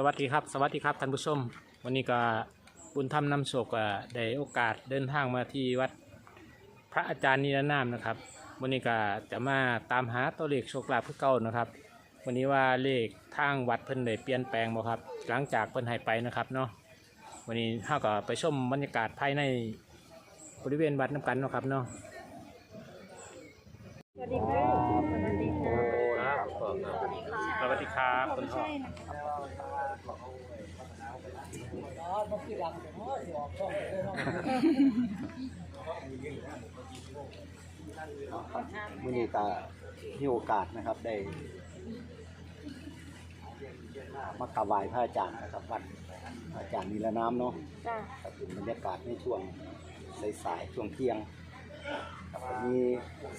สวัสดีครับ สวัสดีครับท่านผู้ชม วันนี้ก็บุญธรรมนำโชคก็ได้โอกาสเดินทางมาที่วัดพระอาจารย์นิรนามนะครับ วันนี้ก็จะมาตามหาตัวเลขโชคลาภเพื่อเก่านะครับ วันนี้ว่าเลขทางวัดเพิ่นได้เปลี่ยนแปลงบ่ครับ หลังจากเพิ่นให้ไปนะครับเนาะวันนี้เฮาก็ไปชมบรรยากาศภายในบริเวณวัดน้ำกันเนาะครับเนาะสวัสดีค่ะสวัสดีค่ะครับสวัสดีครับคุณพ่อใช่นะคะ มื่อนี้ก็มีโอกาสนะครับได้มากราบไหว้พระอาจารย์นะครับวัดพระอาจารย์นิรน้ำเนาะจ้าครับเป็นบรรยากาศในช่วงสายๆช่วงเที่ยงครับมี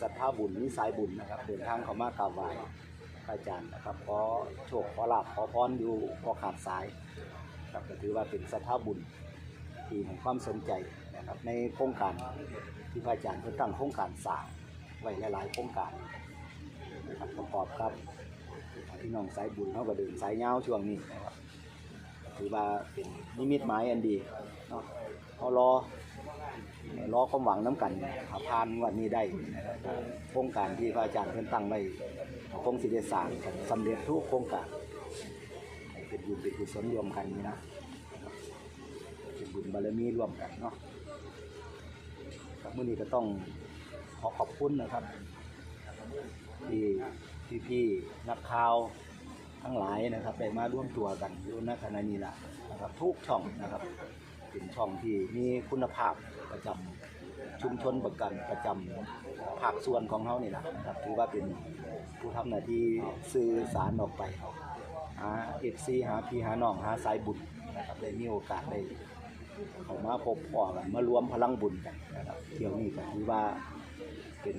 ศรัทธาบุญมีสายบุญนะครับเดินทางเขามากราบไหว้พระอาจารย์นะครับขอโชคขอลาภขอพรอยู่พอขาดสาย ครับก็ถือว่าเป็นศรัทธาบุญที่ของความสนใจนะครับในโครงการที่พระอาจารย์เพิ่งตั้งโครงการสร้างไว้หลายๆโครงการนะครับประกอบกับพี่น้องสายบุญเขาก็เดินสายเงาช่วงนี้นะครับถือว่าเป็นนิมิตหมายอันดีเนาะเขารอรอความหวังน้ำกันถ้าผ่านวันนี้ได้โครงการที่พระอาจารย์เพิ่นตั้งไว้คงสิได้สางกันสำเร็จทุกโครงการ บุญเป็นกุศลรวมกันนี่นะเป็นบุญบารมีรวมกันเนาะครับมื้อนี้ก็ต้องขอขอบคุณนะครับ ที่พี่ๆนักข่าวทั้งหลายนะครับได้มาร่วมตัวกันอยู่ณขณะนี้ละนะครับทุกช่องนะครับเป็นช่องที่มีคุณภาพประจำชุมชนประกันประจำภาคส่วนของเขานี่แหละนะครับถือว่าเป็นผู้ทำหน้าที่สื่อสารออกไป หาเอฟซีหาพี่หาน้องหาสายบุญนะครับได้มีโอกาสได้เข้ามาพบปอกันมารวมพลังบุญกันนะครับเที่ยวนี้ก็ถือว่าเป็น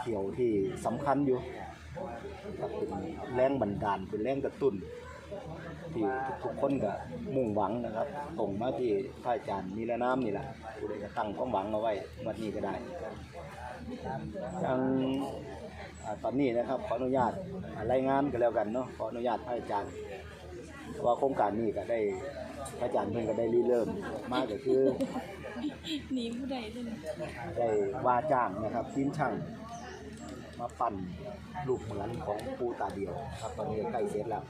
เที่ยวที่สำคัญอยู่ครับเป็นแรงบันดาลเป็นแรงกระตุ้น ที่ทุกๆคนก็มุ่งหวังนะครับตรงมาที่พระอาจารย์นิรนามนี่แหละผู้ใดก็ตั้งความหวังเอาไว้วันนี้ก็ได้ยังอ่าตอนนี้นะครับขออนุญาตอ่ารายงานกันแล้วกันเนาะขออนุญาตพระอาจารย์เพราะว่าโครงการนี้ก็ได้พระอาจารย์เพิ่นก็ได้ริเริ่มมาก็คือ หนีผู้ใดเลย ได้ว่าจ้างนะครับทีมช่าง มาปั้นรูปเหมือนของปูตาเดียวครับตอนนี้ใกล้เสร็จแล้ว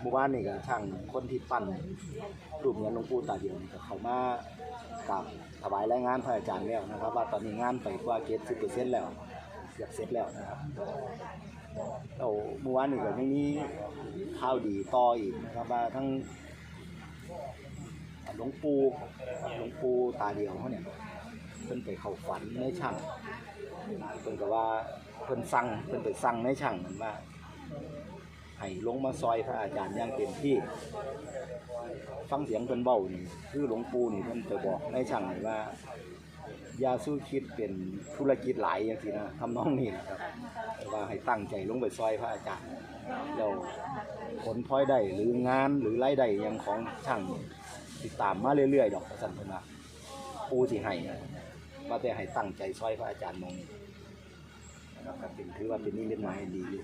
เมื่อวานนี่ก็ช่างคนที่ปั้นรูปเหมือนหลวงปู่ตาเดียวนี่ก็เขามากับถวายรายงานพระอาจารย์แล้วนะครับ ว่าตอนนี้งานไปกว่าเจ็ดสิบเปอร์เซ็นต์แล้วเกือบเสร็จแล้วนะครับเราเมื่อวานนี่ก็ยังมีข่าวดีต่ออีกนะครับว่าทั้งหลวงปู่หลวงปู่ตาเดียวเขาเนี่ย เพิ่นไปเข้าฝันในช่างเพิ่นก็ว่าเพิ่นสั่งเพิ่นไปสั่งในช่างนั่นว่าให้ลงมาซอยพระอาจารย์อย่างเต็มที่ ฟังเสียงเพิ่นเบ้านี่คือหลวงปู่นี่เพิ่นไปบอกในช่างนี่ว่าอย่าสู้คิดเป็นธุรกิจหลายอย่างที่นะทำน้องนี้นะครับว่าให้ตั้งใจลงไปซอยพระอาจารย์แล้วผลพลอยได้หรืองานหรือรายได้ยังของช่างติดตามมาเรื่อยๆ ดอกสันเพิ่นาปูสิให้ ว่าแต่ให้ตั้งใจซอยพระอาจารย์มองนี่นะครับก็เป็นถือว่าเป็นนิมิตหมายอันดีอยู่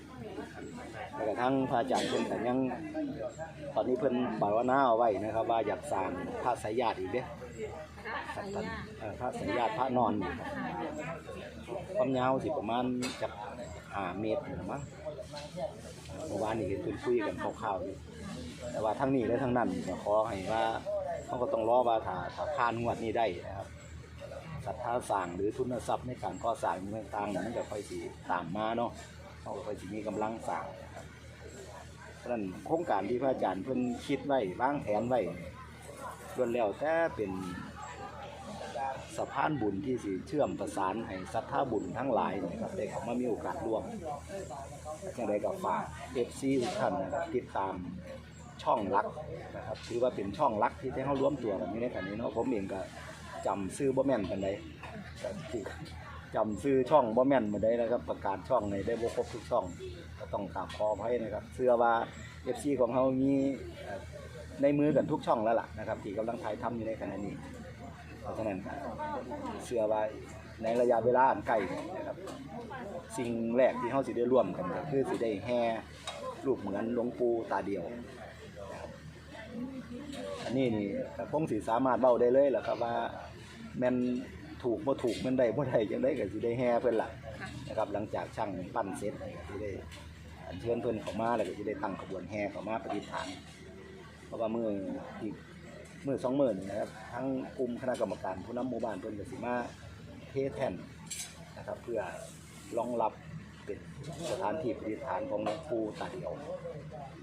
แล้วก็ทั้งพระอาจารย์เพิ่นก็ยังตอนนี้เพิ่นปรารถนาเอาไว้นะครับ ว่าอยากสร้างพระสายญาติอีกเด้ครับตอนเอ่อพระสายญาติพระนอนนี่ครับความยาวสิประมาณจักห้าเมตรนี่ละมั้งเมื่อวานนี่เห็นเพิ่นคุยกันคร่าวๆอยู่แต่ว่าทั้งนี้และทั้งนั้นก็ขอให้ว่าเขาก็ต้องรอว่าถ้าถ้าผ่านงวดนี้ได้นะครับ ศรัทธาสร้างหรือทุนทรัพย์ในการก่อสร้างต่างๆนั้นก็ค่อยสิตามมาเนาะเขาก็ค่อยสิมีกำลังสร้างนะครับเพราะนั้นโครงการที่พระอาจารย์เพิ่นคิดไว้วางแผนไว้ล้วนแล้วแต่เป็นสะพานบุญที่สิเชื่อมประสานให้ศรัทธาบุญทั้งหลายนะครับได้เข้ามามีโอกาสร่วมจังไดก็ฝาก FC ทุกท่านนะครับติดตามช่องลักนะครับถือว่าเป็นช่องลักที่ได้เข้าร่วมตัวกันอยู่ในกันนี้เนาะผมเองก็ จำซื้อบ่แม่นปานใดก็ที่จำซื้อช่องบ่แม่นมาได้นะครับประกาศช่องในได้บ่ครบทุกช่อง ก็ต้องกราบขออภัยนะครับเชื่อว่า FC ของเฮามีในมือกันทุกช่องแล้วล่ะนะครับที่กำลังถ่ายทำอยู่ในขณะนี้เพราะฉะนั้นเชื่อว่าในระยะเวลาอันใกล้นะครับ สิ่งแรกที่เขาสิได้ร่วมกันก็คือสิได้แห่รูปเหมือนหลวงปู่ตาเดียว อันนี้นี่ก็คงสิสามารถเบ้าได้เลยแหละครับว่า แม่นถูกบ่ถูกแมันได้บ่ได้จังไดก็สิได้แห่เพิ่นล่ะนะครับ หลังจากช่างปั้นเสร็จก็สิได้อัญเชิญเพิ่นเข้ามาแล้วก็สิได้ตั้งขบวนแห่เข้ามาปฏิษฐาน เพราะว่ามื้ออีกมื้อสองมื้อนี่นะครับทั้งกลุ่มคณะกรรมการผู้นำหมู่บ้านเพิ่นก็สิมาเทแท่นนะครับ เพื่อรองรับเป็นสถานที่ปฏิษฐานของหลวงปู่ตาเดียว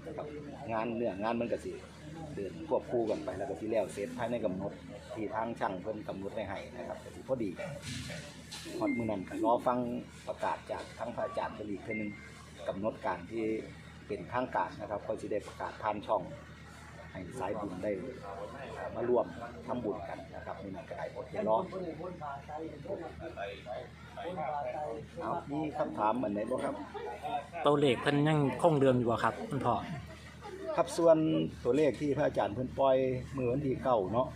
นะครับงานเนื้องานมันก็สิ เดินควบคู่กันไปแล้วก็ที่แล้วเสร็จภายในกำหนดที่ทางช่างเพิ่นกำหนดไว้ให้นะครับก็สิพอดีฮอดมื้อนั้นก็รอฟังประกาศจากทางพระอาจารย์เพิ่นอีกเทื่อนึงกำหนดการที่เป็นทางการนะครับก็สิได้ประกาศผ่านช่องให้สายบุญได้มาร่วมทำบุญกันนะครับนี่มันก็ได้อดอย่ารอเอามีคำถามอันไหนบ่ครับตัวเลขเพิ่นยังคงเดิมอยู่บ่ครับคุณพ่อ ครับส่วนตัวเลขที่พระอาจารย์เพิ่นปล่อยมือวันที่เก้าเนาะ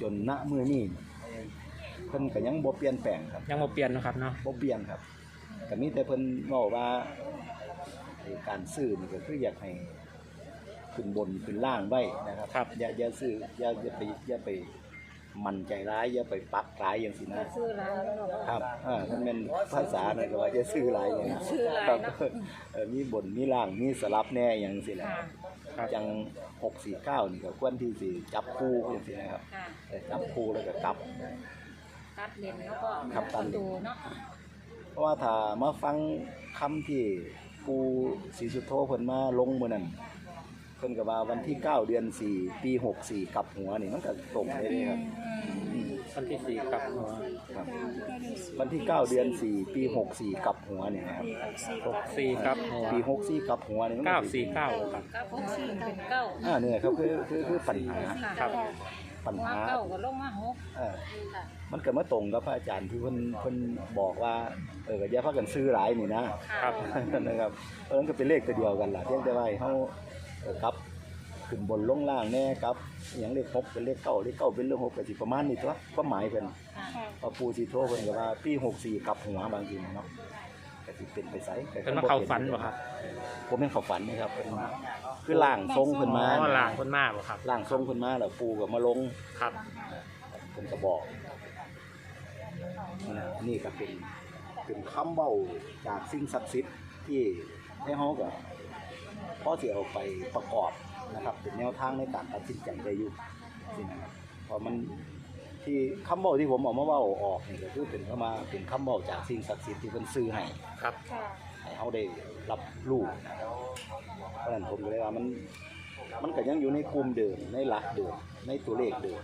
จนณมือนี้เพิ่นก็ยังบ่เปลี่ยนแปลงครับยังบ่เปลี่ยนเนาะครับเนาะบ่เปลี่ยนครับก็มีแต่เพิ่นเว้าว่าไอ้การซื้อนี่ก็คืออยากให้ขึ้นบนขึ้นล่างไว้นะครับครับอย่าอย่าซื้ออย่าอย่าไปอย่าไป มันใจร้ายอย่าไปปักร้ายอย่างสินะซื้อร้านแล้วเนาะครับอ่ามันเป็นภาษาหน่อยก็ว่าจะซื้อหลายอย่างนะซื้อหลายครับเนาะเออมีบนมีล่างมีสลับแน่อย่างสิแหละค่ะครับจัง649นี่ก็ควรที่สิจับคู่อย่างสินะครับค่ะแต่จับคู่แล้วก็กลับ ตัดเลนแล้วก็ครับตัดเลน ดูเนาะเพราะว่าถ้ามาฟังคำที่ปูศรีสุโธเพิ่นมาลงมื้อนั้น เพิ่นก็ว่าวันที่ 9 เดือน 4 ปี 64กลับหัวนี่มันก็ตรงเลยเด้ครับอืมวันที่สี่กับหัวครับ วันที่ 9 เดือน 4 ปี 64กลับหัวนี่นะครับหกสี่กับหัวปี 64กลับหัวนี่มันเก้าสิสี่เก้าครับเก้าหกสี่เป็นเก้าอ่าเนี่ยครับคือคือคือปัญหาครับปัญหัวหาเก้าก็ลงมาหกเออค่ะมันก็มาตรงกับพระอาจารย์ที่เพิ่นเพิ่นบอกว่าเออก็อย่าพากันซื้อหลายนี่นะครับนะครับเพราะฉะนั้นก็เป็นเลขตัวเดียวกันล่ะเพียงแต่ว่าให้เฮา เอ่อครับ ขึ้นบนลงล่างแน่ครับอหย่างเลขหกเป็นเลขเก้าเลขเก้าเป็นเลขหกก็สิประมาณนี้ตัวความหมายเพิ่นค่ะพอปูสิโทเพิ่นก็ว่าปี64กลับหัวบางทีเนาะก็สิเป็นไปไสก็เพิ่นมาเข้าฝันบ่ครับผมเป็นเข้าฝันนะครับเพิ่นมาคือล่างทรงเพิ่นมาอ๋อล่างคนมาบ่ครับล่างทรงเพิ่นมาแล้วปูก็มาลงครับเพิ่นก็บอกนะนี่ก็เป็นเป็นคำเว้าจากสิ่งศักดิ์สิทธิ์ที่ให้เฮาก็ พอสิเอาไปประกอบนะครับ เป็นแนวทางในการตัดสินใจได้อยู่สินะครับเพราะมันที่คำเว้าที่ผมเออกมาเว้าออกนี่ก็คือเป็นเข้ามาเป็นคำเว้าจากสิ่งศักดิ์สิทธิ์ที่เพิ่นซื้อให้ครับ ค่ะให้เฮาได้รับรู้นะครับเพราะฉะนั้นผมก็เลยว่ามันมันก็ยังอยู่ในกลุ่มเดิมในหลักเดิมในตัวเลขเดิม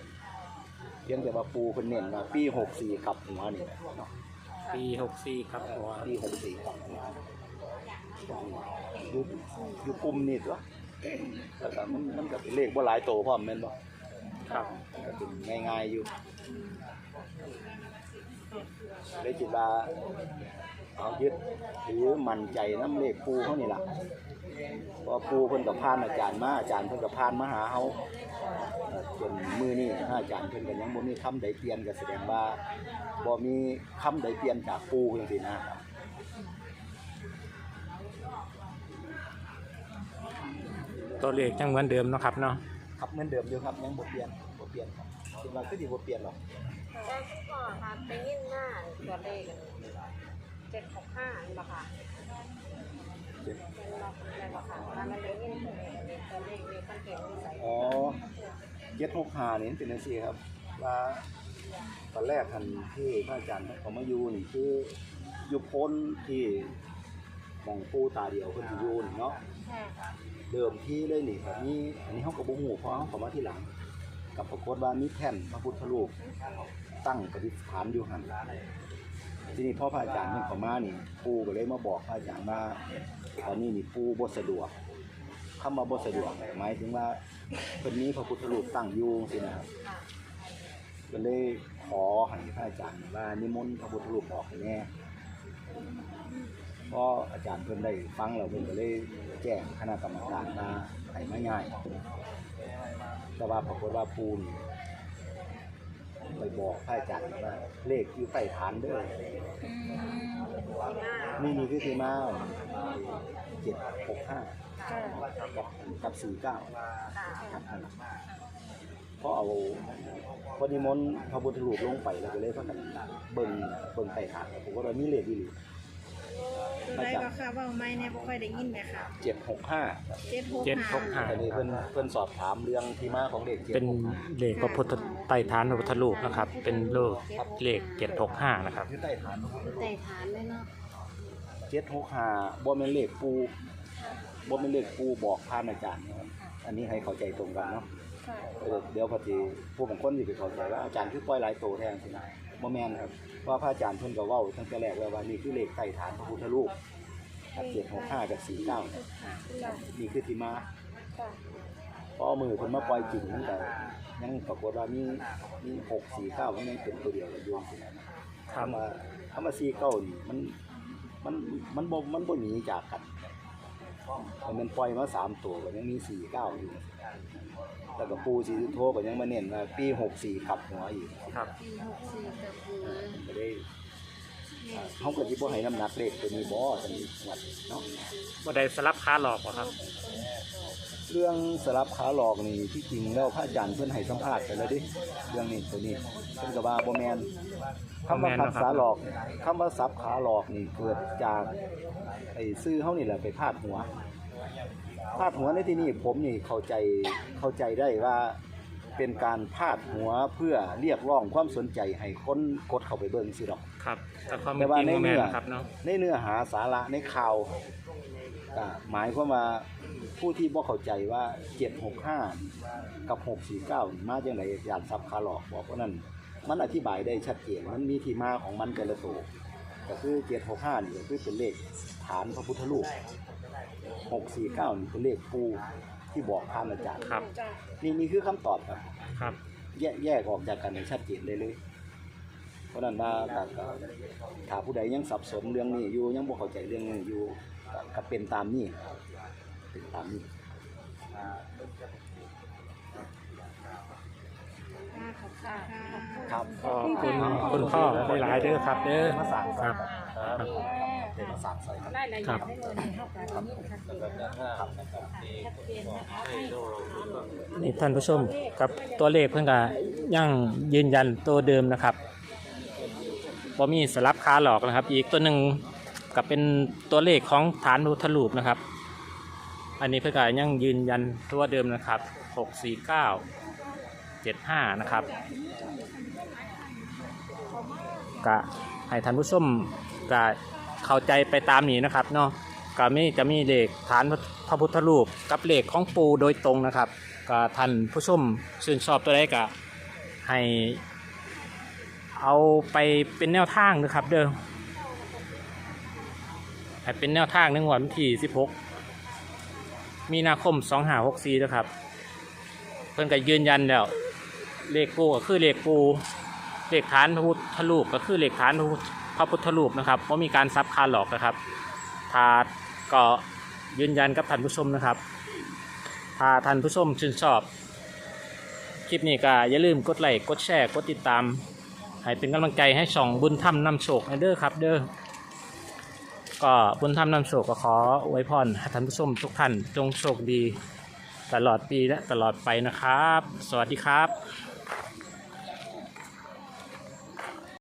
เพียงแต่ว่าปูเพิ่นเน้นว่าปี64กลับหัวนี่แหละเนาะปีหกสี่ครับหัวปี64กลับหัว อยู่อยู่กลุ่มนี่ตัวแล้วก็มันมันก็เป็นเลขบ่หลายโตพร้อมแม่นบ่ครับก็เป็นง่ายๆอยู่เลยคิดว่าเอายึดหรือมั่นใจน้ำเลขปูเขานี่ล่ะเพราะปูเพิ่นกับพานอาจารย์มาอาจารย์เพิ่นกับพานมาหาเฮาเอ่อจนมือนี่ถ้าอาจารย์เพิ่นก็ยังบ่มีคำใดเปลี่ยนก็แสดงว่าบ่มีคำใดเปลี่ยนจากปูจังซี่นะครับ ตัวเลขยังเหมือนเดิมเนาะครับเนาะครับเหมือนเดิมอยู่ครับยังบ่เปลี่ยนบ่เปลี่ยนครับคิดว่าคือสิบ่เปลี่ยนหรอกแต่ก็หาไปยินหน้าตัวเลขเจ็ดหกห้านี่บ่ค่ะเจ็ดเป็นบ่เป็นบ่ค่ะถ้ามันได้ยินตัวเลขนี้มันเห็นนิสัยอ๋อ765นี่มันเป็นจังซี่ครับว่าตอนแรกท่านที่พระอาจารย์เขามาอยู่นี่คืออยู่พ้นที่หมองปูตาเดียวเพิ่นสิอยู่นี่เนาะค่ะ เดิมที่เลยนี่ครับนี่อันนี้เขากับบุหูเพราะเขาเขามาที่หลัง กับปรากฏว่ามีแท่นพระพุทธรูปตั้งประดิษฐานอยู่หันที่นี้พ่อพระอาจารย์เพิ่นเข้ามานี่ปูก็เลยมาบอกพระอาจารย์ว่าตอนนี้นี่ปูบสะดวกคำว่าบสะดวกหมายถึงว่าเพิ่นมีพระพุทธรูปตั้งอยู่สินะครับก็เลยขอให้พระอาจารย์ว่านิมนต์พระพุทธรูปออกให้แน่ พราะอาจารย์เพิ่นได้ฟังแล้วเพิ่นก็เลยแจ้งคณะกรรมการมาให้มาง่ายแต่ว่าปรากฏว่าปูนไปบอกพระอาจารย์ว่าเลขอยู่ใต้ฐานเด้ออืมนี่นี่คือที่มาเจ็ดหกห้ากับสี่เก้าค่ะครับนั่นเพราะเอาพอดีมนต์พระพุทธรูปลงไปแล้วก็เลยพากันเบิ่งเบิ่งไต่ฐานผมก็เลยมีเลขดีหลี ตัวใดก็ค่ะเว่าไม่เนี่ยบ่ค่อยได้ยินไหมค่ะเจ็ดหกห้าเจ็ดหกเจ็ดหกห้า อันนี้เพิ่นเพิ่นสอบถามเรื่องที่มาของเลขเจ็ดเป็นหกห้าเลขพระพุทธไต่ฐานพระพุทธรูปนะครับ เป็นเลขเลขเจ็ดหกห้านะครับคือไต่ฐานพระพุทธรูปใส่ฐานเลยเนาะเจ็ดหกห้าบ่แม่นเลขปูบ่แม่นเลขปูบอกผ่านอาจารย์นะครับอันนี้ให้เข้าใจตรงกันเนาะค่ะเออเดี๋ยวพอดีผู้บางคนสิไปเข้าใจว่าอาจารย์คือปล่อยหลายโตแทนสินะ บ่แม่นครับว่าพระอาจารย์เพิ่นก็เว้าตั้งแต่แรกแล้วว่านี่คือเลขไต่ฐานพระพุทธรูปเจ็ดหกห้ากับสี่เก้านี่คือที่มาค่ะพอมือเพิ่นมาปล่อยจริงมันก็ยังปรากฏว่ามีมีหกสี่เก้ามันยังเป็นตัวเดียวกันอยู่สินะครับคำว่าคำว่าสี่เก้านี่มันมันมันบ่มันบ่หนีจากกันแต่ มันปล่อยมาสามตัวก็ยังมีสี่เก้าอยู่แล้วก็ปูสีสุโธก็ยังมาเน้นว่าปีหกสี่ขับหัวอีกครับปีหกสี่กับหัวก็ได้อ่าเขาก็สิบ่ให้น้ำหนักเลขตัวนี้บ่ตัวนี้วัดเนาะบ่ได้สลับค้าหลอกเหรอครับ เรื่องสลับขาหลอกนี่ที่จริงแล้วพระอาจารย์เพิ่นให้สัมภาษณ์ไปแล้วดิเรื่องนี้ตัวนี้เพิ่นก็ว่าบ่แม่นคำว่าขับขาหลอกคำว่าสับขาหลอกนี่เกิดจากไอ้ซื้อเฮานี่แหละไปพาดหัวพาดหัวในที่นี้ผมนี่เข้าใจเข้าใจได้ว่าเป็นการพาดหัวเพื่อเรียกร้องความสนใจให้คนกดเข้าไปเบิ่งสิดอกครับแต่ความแต่เป็นว่าจริงในบ่แม่นเนื้อนะครับเนาะในเนื้อหาสาระในข่าวก็หมายความว่า ผู้ที่บ่เข้าใจว่า765กับ649นี่มาจังไดยานซับคาหลอกบอกว่านั่นมันอธิบายได้ชัดเจนมันมีที่มาของมันแต่ละตัวก็คือ765นี่ก็คือเป็นเลขฐานพระพุทธรูป649นี่เป็นเลขปูที่บอกผ่านอาจารย์ครับจ้ะนี่นี่คือคำตอบครับ ครับ แยกแยกออกจากกันอย่างชัดเจนเลยเลย เพราะนั้นว่าก็ก็ถ้าผู้ใดยังสับสนเรื่องนี้อยู่ยังบ่เข้าใจเรื่องนี้อยู่ก็ก็เป็นตามนี้ เป็นตามนี้ค่ะขอบคุณค่ะครับก็คุณคุณพ่อได้หลายเด้อครับเด้อมาสั่งครับเดี๋ยวมาสั่งใส่ครับได้รายละเอียดได้เลยเท่ากันนี่ชัดเจนชัดเจนนะคะนี่ท่านผู้ชมกับตัวเลขเพิ่นก็ยังยืนยันตัวเดิมนะครับบ่มีสลับค้าหลอกนะครับ อีกตัวหนึ่งก็เป็นตัวเลขของฐานระพุทธรูปนะครับ อันนี้เพิ่ก็ยังยืนยันตัวเดิมนะครับ 649 75 นะครับก็ให้ท่านผู้ชมก็เข้าใจไปตามนี้นะครับเนาะก็มีจะมีเลขฐานพระพุทธรูปกับเลขของปูโดยตรงนะครับก็ท่านผู้ชมชื่นชอบตัวใดก็ให้เอาไปเป็นแนวทางนะครับเด้อให้เป็นแนวทางในวดวันที่ 16 มีนาคม2564นะครับ เพิ่นก็ยืนยันแล้ว เลขปูก็คือเลขปูเลขฐานพระพุทธรูปก็คือเลขฐานพระพุทธพระพุทธรูปนะครับว่ามีการซับคาหลอกนะครับถ้าก็ยืนยันกับท่านผู้ชมนะครับถ้าท่านผู้ชมชื่นชอบ คลิปนี้ก็อย่าลืมกดไลค์กดแชร์กดติดตาม ให้เป็นกำลังใจให้ช่องบุญธรรมนำโชคให้เด้อครับเด้อ ก็บุญธรรมนำโศกก็ขออวยพรให้ท่านผู้ชมทุกท่านจงโชคดี ตลอดปีและตลอดไปนะครับ สวัสดีครับ